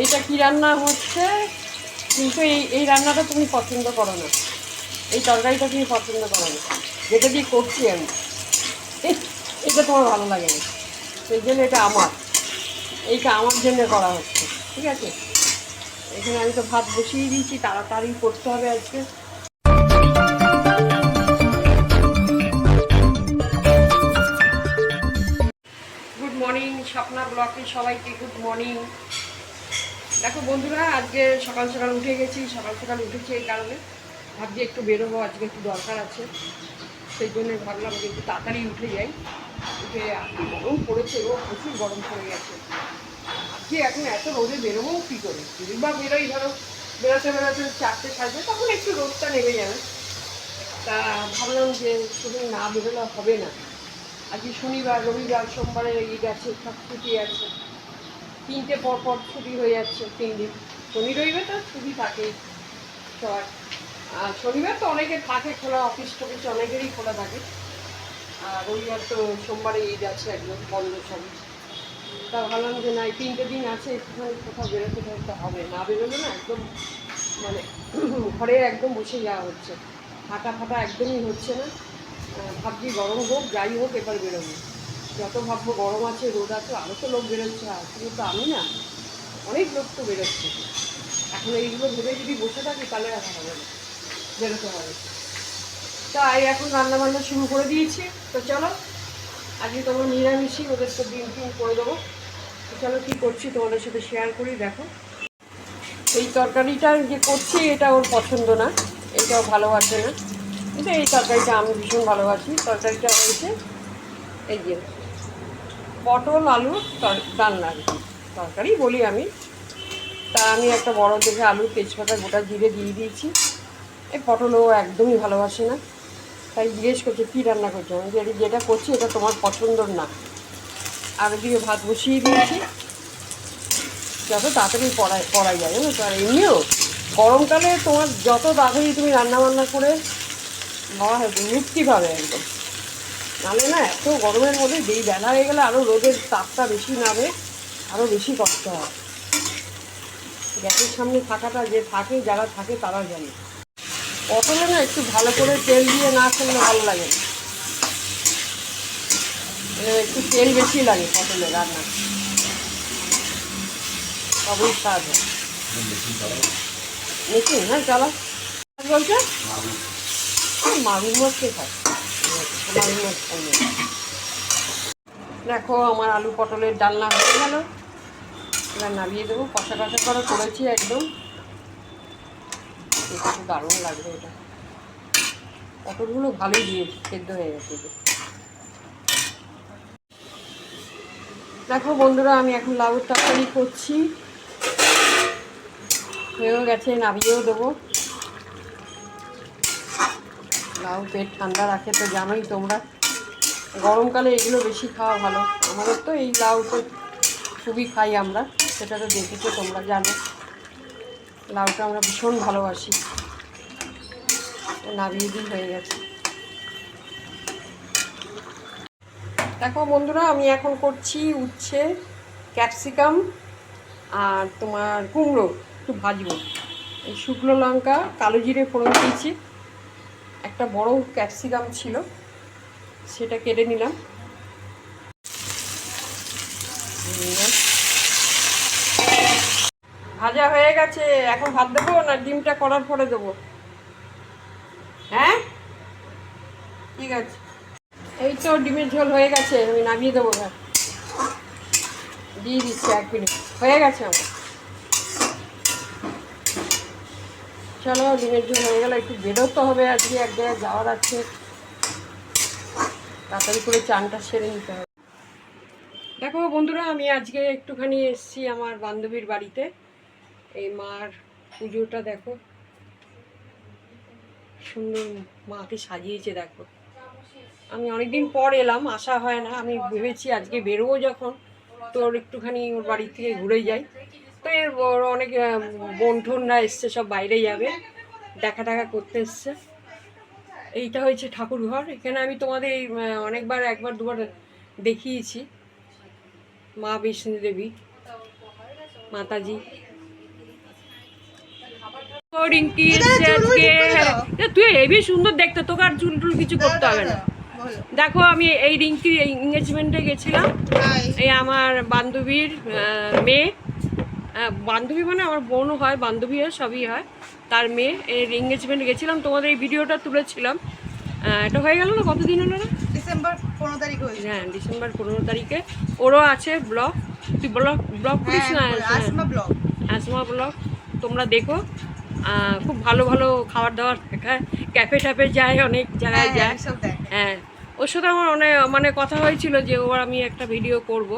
এইটা কি রান্না হচ্ছে? কিন্তু এই এই রান্নাটা তুমি পছন্দ করো না। এই তরকারিটা তুমি পছন্দ করো না। যেটা দিয়ে করছি আমি। এটা তোমার ভালো লাগে না। সেই জন্য এটা আমার। এইটা আমার জন্য করা হচ্ছে। ঠিক আছে? এখানে আমি তো ভাত বসিয়ে দিয়েছি, তাড়াতাড়ি করতে হবে আজকে। গুড মর্নিং স্বপ্না ব্লকে সবাইকে গুড মর্নিং দেখো বন্ধুরা, আজকে সকাল সকাল উঠে গেছি, সকাল সকাল উঠেছি এই কারণে। ভাবছি একটু বেরোবো, আজকে একটু দরকার আছে। সেই জন্য ভাবলাম যে একটু তাড়াতাড়ি উঠে যাই। উঠে গরম পড়েছে ও প্রচুর গরম পড়ে গেছে। আজকে এখন এত রোদে বেরোবো কী করে? যদি বা বেরোই, ধরো, বেরোতে বেরোতে চারটে সাজবে তখন একটু রোদটা নেমে যাবে। তা ভাবলাম যে শুধু না বেরোলে হবে না। আজকে শনিবার, রবিবার সোমবারে ঈদ আছে সব ছুটি আছে। তিনটে পর পর ছুটি হয়ে যাচ্ছে তিন দিন। শনি রবিবার তো ছুটি থাকেই সবার। আর শনিবার তো অনেকে থাকে খোলা অফিস টফিস অনেকেরই খোলা থাকে। আর রবিবার তো সোমবারে ঈদ আছে একদম, বন্ধ সবই। তা ভাবলাম যে না, এই তিনটে দিন আছে, একটুখানি কোথাও বেরোতে বেরোতে হবে। না বেরোলে না একদম মানে ঘরে একদম বসে যাওয়া হচ্ছে। হাঁটা ফাটা একদমই হচ্ছে না। ভাবছি গরম হোক, যাই হোক, এবার বেরোবো। যত ভাববো গরম আছে, রোদ আছে আরও তো লোক বেরোচ্ছে, আর শুধু তো আমি না, অনেক লোক তো বেরোচ্ছে। এখন এইগুলো ভেবে যদি বসে থাকি, তাহলে আর হবে না, বেরোতে হবে। তাই এখন রান্না বান্না শুরু করে দিয়েছি। তো চলো, আজকে তোমার নিরামিষই, ওদের তো ডিম টিম করে দেবো। তো চলো কী করছি, তোমাদের সাথে শেয়ার করি, দেখো। এই তরকারিটা যে করছি, এটা ওর পছন্দ না, এটাও ভালোবাসে না। কিন্তু এই তরকারিটা আমি ভীষণ ভালোবাসি। তরকারিটা হয়েছে, এই যে। পটল, আলু রান্না আর কি। তরকারি বলি আমি। তা আমি একটা বড় দেখে আলু, তেজপাতা, গোটা জিরে দিয়ে দিয়েছি। এই পটলও একদমই ভালোবাসে না। তাই জিজ্ঞেস করছে, কী রান্না করছ? আমি যে যেটা করছি, এটা তোমার পছন্দর না। আর দিকে ভাত বসিয়ে দিয়েছি। যত তাড়াতাড়ি পড়ায় পড়াই যায়, জানো তো? আর এমনিও গরমকালে তোমার যত তাড়াতাড়ি তুমি রান্না বান্না করে নেওয়া হয় মুক্তি পাবে একদম। নাহলে না এত গরমের মধ্যে যেই বেলা হয়ে গেলে আরও রোদের তাপটা বেশি নামে আরও বেশি কষ্ট হয় গ্যাসের সামনে থাকাটা যে থাকে যারা থাকে তারা জানে পটলে না একটু ভালো করে তেল দিয়ে না খেলে ভালো লাগে মানে একটু তেল বেশি লাগে পটলে রান্না তবেই স্বাদ হয় মেশিন হ্যাঁ চালা বলছে মাগুর মাছকে খাই মাগুর দেখো, আমার আলু পটলের ডালনা হয়ে গেল। এবার নামিয়ে দেবো, কষা কষা করে করেছি একদম। খুব দারুণ লাগবে এটা। পটলগুলো ভালোই দিয়েছি সেদ্ধ হয়ে গেছে। দেখো বন্ধুরা, আমি এখন লাউর তরকারি করছি। হয়েও গেছে, নামিয়েও দেবো। লাউ পেট ঠান্ডা রাখে তো জানোই তোমরা। গরমকালে এগুলো বেশি খাওয়া ভালো। আমাদের তো এই লাউ তো খুবই খাই আমরা, সেটা তো দেখেছ তোমরা, জানো। লাউটা আমরা ভীষণ ভালোবাসি। নাবিয়ে দিই হয়ে গেছে। দেখো বন্ধুরা, আমি এখন করছি উচ্ছে, ক্যাপসিকাম আর তোমার কুমড়ো, একটু ভাজবো। এই শুকনো লঙ্কা, কালো জিরে ফোড়ন দিয়েছি। একটা বড় ক্যাপসিকাম ছিল, সেটা কেটে নিলাম। ভাজা হয়ে গেছে, এখন ভাত দেবো না ডিমটা করার পরে দেবো? হ্যাঁ? ঠিক আছে। এই তো ডিমের ঝোল হয়ে গেছে, আমি নামিয়ে দেবো ভাত দিয়ে দিচ্ছি এক মিনিট। হয়ে গেছে আমার। চলো ডিমের ঝোল হয়ে গেলে, একটু বেরোতে হবে আজকে, এক জায়গায় যাওয়ার আছে। তাড়াতাড়ি করে চানটা সেরে নিতে হবে। দেখো বন্ধুরা, আমি আজকে একটুখানি এসেছি আমার বান্ধবীর বাড়িতে। এই মার পুজোটা দেখো, সুন্দর মাকে সাজিয়েছে দেখো। আমি অনেকদিন পর এলাম আসা হয় না, আমি ভেবেছি আজকে বেরোবো যখন, তোর একটুখানি ওর বাড়ি থেকে ঘুরে যাই। তো এর ওর অনেক আহ, বোন টোনরা এসছে সব বাইরে যাবে দেখা টাকা করতে এসছে। এইটা হয়েছে ঠাকুর ঘর। এখানে আমি তোমাদের এই, অনেকবার একবার দুবার দেখিয়েছি। মা বিষ্ণু দেবী মাতাজি। রিঙ্কি আজকে তুই হেবি সুন্দর দেখতে তোকে আর চুল টুল কিছু করতে হবে না। দেখো আমি এই রিঙ্কির এঙ্গেজমেন্টে গেছিলাম। এই আমার বান্ধবীর মেয়ে। বান্ধবী মানে আমার বোনও হয় বান্ধবী হয় সবই হয়। তার মেয়ে এর এঙ্গেজমেন্টে গেছিলাম তোমাদের এই ভিডিওটা তুলেছিলাম। এটা হয়ে গেল না? কতদিন হলো না ডিসেম্বর পনেরো তারিখ হয়েছে হ্যাঁ ডিসেম্বর পনেরো তারিখে। ওরও আছে ব্লগ। তুই ব্লগ ব্লগ করিস না? হ্যাঁ আসমা ব্লগ। আসমা ব্লগ তোমরা দেখো। খুব ভালো ভালো খাবার দাবার দেখায় ক্যাফে ট্যাফে যায় অনেক জায়গায় হ্যাঁ যায়। হ্যাঁ ওর সাথে আমার অনেক মানে কথা হয়েছিল যে ওর আমি একটা ভিডিও করব।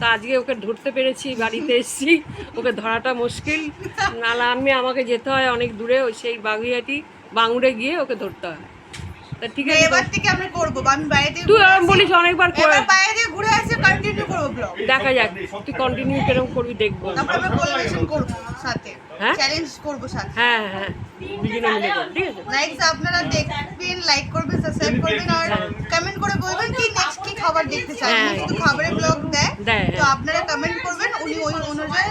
তা আজকে ওকে ধরতে পেরেছি বাড়িতে এসেছি। ওকে ধরাটা মুশকিল। নাহলে আমি আমাকে যেতে হয় অনেক দূরে ওই সেই বাগুইয়াটি বাঙুড়ে গিয়ে ওকে ধরতে হয়। তা ঠিক আছে এবার থেকে আমরা করব আমি বাইরে থেকে তুই আমি বলিস অনেকবার করে এবার বাইরে থেকে ঘুরে আসি কন্টিনিউ করব ব্লগ দেখা যাক তুই কন্টিনিউ কীরকম করবি দেখব। তারপর আমরা কোলাবোরেশন করব সাথে। হ্যাঁ? চ্যালেঞ্জ করব সাথে। হ্যাঁ হ্যাঁ দুজনে মিলে করব ঠিক আছে। আপনারা দেখবেন লাইক করবেন সাবস্ক্রাইব করবেন আর কমেন্ট করে বলবেন কি নেক্সট কি খাবার দেখতে হ্যাঁ। শুধু খাবারের ব্লগ দেয়। তো হ্যাঁ। আপনারা কমেন্ট করবেন উনি ওই অনুযায়ী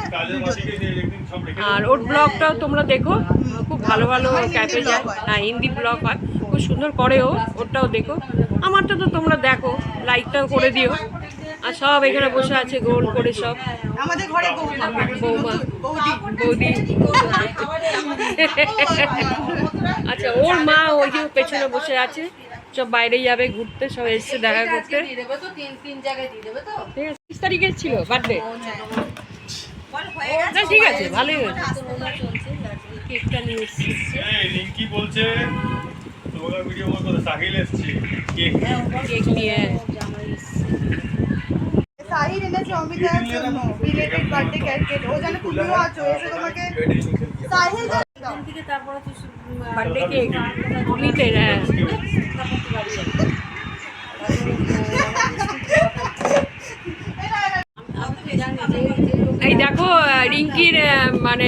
আর ওর ব্লগটাও তোমরা দেখো। খুব ভালো ভালো ক্যাফে যায়। হ্যাঁ। হিন্দি ব্লগ হয়। খুব সুন্দর করে ও ওরটাও দেখো। আমারটা তো তোমরা দেখো। লাইকটাও করে দিও। আর সব এখানে বসে আছে গোল করে সব। আমাদের ঘরে বৌমা। বৌদি। বৌদি। আচ্ছা ওর মা ওই যে পেছনে বসে আছে। সব বাইরে যাবে ঘুরতে সব এসছে দেখা করতে। দিয়ে দেবে তো তিন তিন জায়গায় দিয়ে দেবে তো। ঠিক আছে তিরিশ তারিখে ছিল বার্থডে ঠিক আছে ভালোই হয়েছে। কেকটা নিয়ে এসছি। রিঙ্কি বলছে ভিডিও সাহিল এসছে কেক। কেক নিয়ে সাহির এনেছে অমিতার জন্য রিলেটেড বার্থডে ক্যাটকেট ও জানে তুমিও আছো এসে তোমাকে সাহিল দাও। থেকে তারপরে তুই বার্থডে কেক হ্যাঁ। এই দেখো রিঙ্কির মানে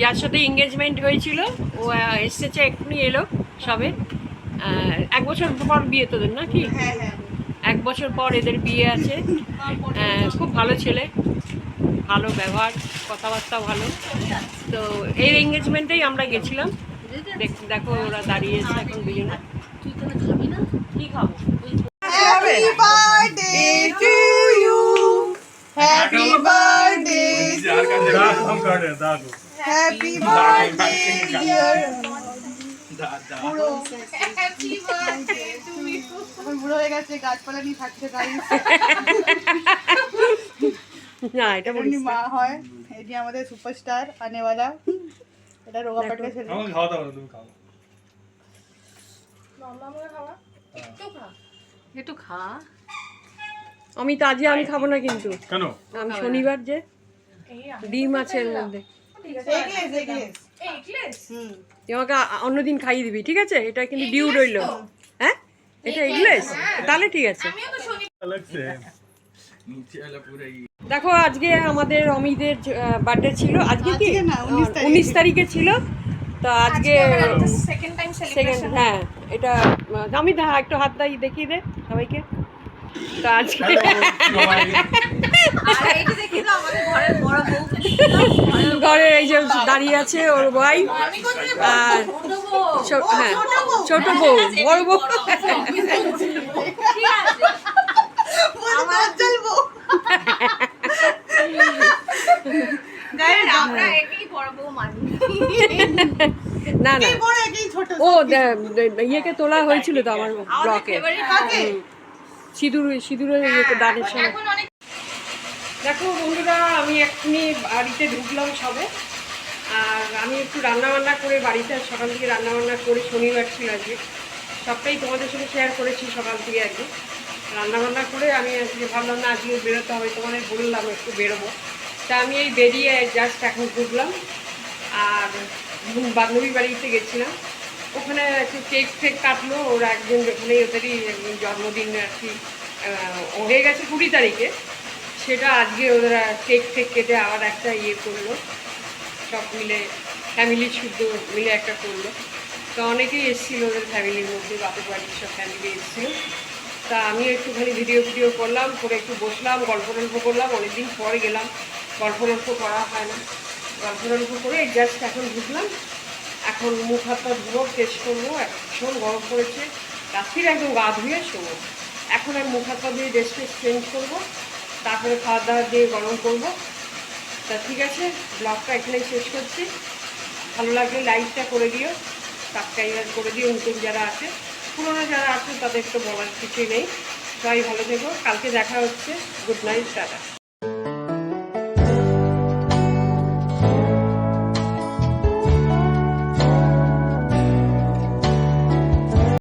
যার সাথে এঙ্গেজমেন্ট হয়েছিল ও এসেছে এক্ষুনি এলো সবে। এক বছর পর বিয়ে তোদের না কি হ্যাঁ হ্যাঁ। এক বছর পর এদের বিয়ে আছে। খুব ভালো ছেলে ভালো ব্যবহার কথাবার্তা ভালো। তো এই এঙ্গেজমেন্টেই আমরা গেছিলাম। দেখ- দেখো ওরা দাঁড়িয়েছে এখন দুজনে। তুই তো খাবি না কি খাব? Happy birthday to you happy birthday দাগ কাটে দাগ হ্যাপি বার্থডে ডিয়ার বুড়ো হয়ে গেছে গাছপালা নিয়ে থাকতে তাই না। এটা। মা হয়। এটি আমাদের সুপারস্টার আনেওয়ালা এটা রোগা পাটকা ছেলে আমাকে খাওয়া দাও তুমি খাও। একটু খা। আমি তো আজকে আমি খাব না কিন্তু। কেন? আমি শনিবার যে ডিম আছে এর মধ্যে। আ- অন্যদিন খাইয়ে দিবি ঠিক আছে? এটা কিন্তু ডিউ রইল। হ্যাঁ? এটা এগলেস তাহলে ঠিক আছে। লাগছে দেখো আজকে আমাদের অমিতের বার্থডে ছিল। আজকে কি? আজকে না, 19 তারিখে। উনিশ তারিখে। ছিল। তো আজকে সেকেন্ড টাইম সেকেন্ড হ্যাঁ এটা আমি দা একটু হাত দাই দেখিয়ে দে সবাইকে। তো আজকে আর এইটা দেখি তো আমাদের ঘরের বড় বউ ঘরে এই যে দাঁড়িয়ে আছে ওর ভাই। আর হ্যাঁ ছোট বউ। বড় বউ। আমার চলবো আমরা একই বড় বউ মানি না না। বড় একই ছোট ও ইয়েকে তোলা হয়েছিল তো আমার ব্লকে কাকে সিঁদুর সিঁদুরের ইয়েকে দানের সময় দেখো বন্ধুরা আমি এক্ষুনি বাড়িতে ঢুকলাম সবে। আর আমি একটু রান্না বান্না করে বাড়িতে সকাল থেকে রান্না বান্না করে শনিবার ছিল আজকে। সবটাই তোমাদের সাথে শেয়ার করেছি সকাল থেকে আজকে। রান্না বান্না করে আমি আজকে ভাবলাম না আজকে বেরোতে হবে। তোমাদের বললাম একটু বেরোবো। তা আমি এই বেরিয়ে জাস্ট এখন ঢুকলাম। আর বান্ধবী বাড়িতে গেছিলাম, ওখানে একটু কেক ফেক কাটলো, ওরা একজন ওখানে ওদেরই জন্মদিন আর কি হয়ে গেছে কুড়ি তারিখে, সেটা আজকে ওরা কেক ফেক কেটে আবার একটা ইয়ে করল। সব মিলে ফ্যামিলি শুদ্ধ মিলে একটা করল। তো অনেকেই এসেছিল ওদের ফ্যামিলির মধ্যে, বাপের বাড়ির সব ফ্যামিলি এসেছিল। তা আমি একটুখানি ভিডিও ভিডিও করলাম, করে একটু বসলাম, গল্প টল্প করলাম, অনেকদিন পরে গেলাম। গল্প টল্প করা হয় না। গল্প টল্প করে জাস্ট এখন ঢুকলাম এখন মুখ হাত পা ধুবো ফ্রেশ করব ভীষণ গরম পড়েছে রাত্রির একদম গা ধুয়ে শোবো। এখন আমি মুখ হাত পা দিয়ে ড্রেস চেঞ্জ করব। তারপরে খাওয়া দাওয়া দিয়ে গরম করব। তা ঠিক আছে ব্লগটা এখানেই শেষ করছি। ভালো লাগলে লাইকটা করে দিও সাবস্ক্রাইবার করে দিও, নতুন যারা আছে। পুরোনো যারা আছে তাদের তো বলার কিছুই নেই। সবাই ভালো থেকো। কালকে দেখা হচ্ছে। Good night tata.